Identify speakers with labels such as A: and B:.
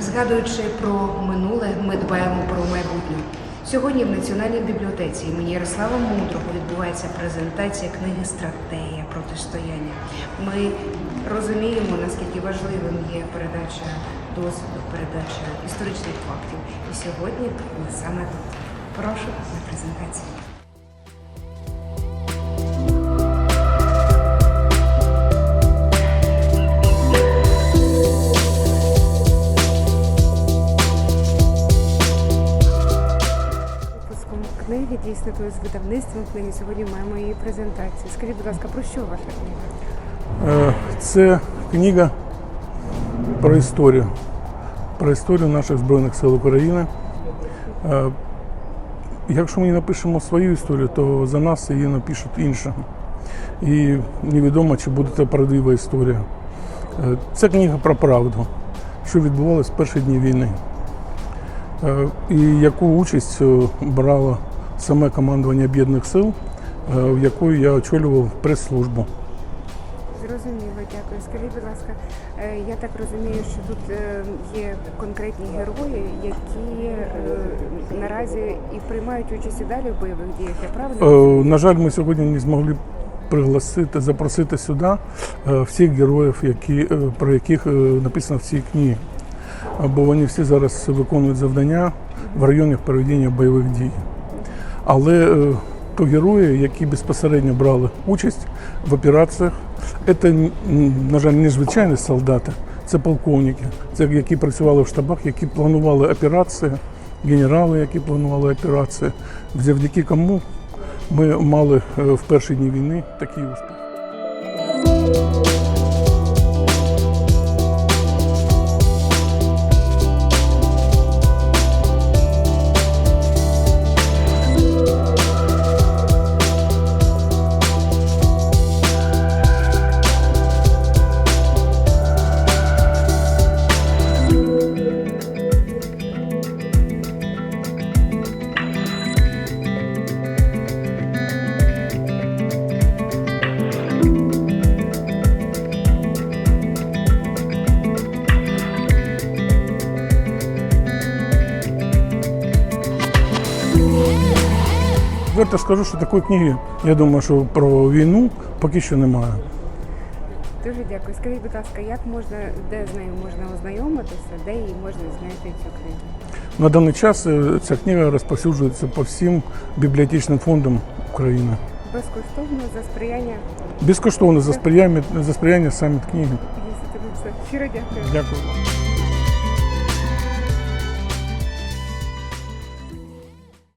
A: Згадуючи про минуле, ми дбаємо про майбутнє. Сьогодні в Національній бібліотеці імені Ярослава Мудрого відбувається презентація книги Стратегія протистояння. Ми розуміємо, наскільки важливим є передача досвіду, передача історичних фактів. І сьогодні ми саме тут. Прошу на презентацію. Книги дійсно то з видавництвом книги. Сьогодні маємо її презентацію. Скажіть, будь ласка, про що ваша книга?
B: Е, Це книга про історію, про історію наших Збройних сил України. Е, Якщо ми напишемо свою історію, то за нас її напишуть інші. І невідомо, чи буде це правдива історія. Е, Це книга про правду, що відбувалося в перші дні війни. І яку участь брало саме командування Об'єднаних сил, е, в якої я очолював прес-службу.
A: Зрозуміло, дякую. Скажіть, будь ласка, е, я так розумію, що тут е, є конкретні герої, які наразі і приймають участь і далі в бойових діях. Я правильно?
B: На жаль, ми сьогодні не змогли пригласити, запросити сюди всіх героїв, які, про яких написано в цій книгі. Бо вони всі зараз виконують завдання в районах проведення бойових дій. Але е, то герої, які безпосередньо брали участь в операціях, це, на жаль, не звичайні солдати, це полковники, це які працювали в штабах, які планували операції, генерали, які планували операції, завдяки кому ми мали е, в перші дні війни такий успіх. Твердо скажу, що такої книги, я думаю, що про війну поки що немає.
A: Дуже дякую. Скажіть, будь ласка, як можна, де з нею можна ознайомитися, де її можна знайти цю книгу?
B: На даний час е, ця книга розповсюджується по всім бібліотечним фондам України.
A: Безкоштовно за сприяння
B: Безкоштовно за сприяння, за сприяння саме книги.
A: Щиро дякую.
B: Дякую.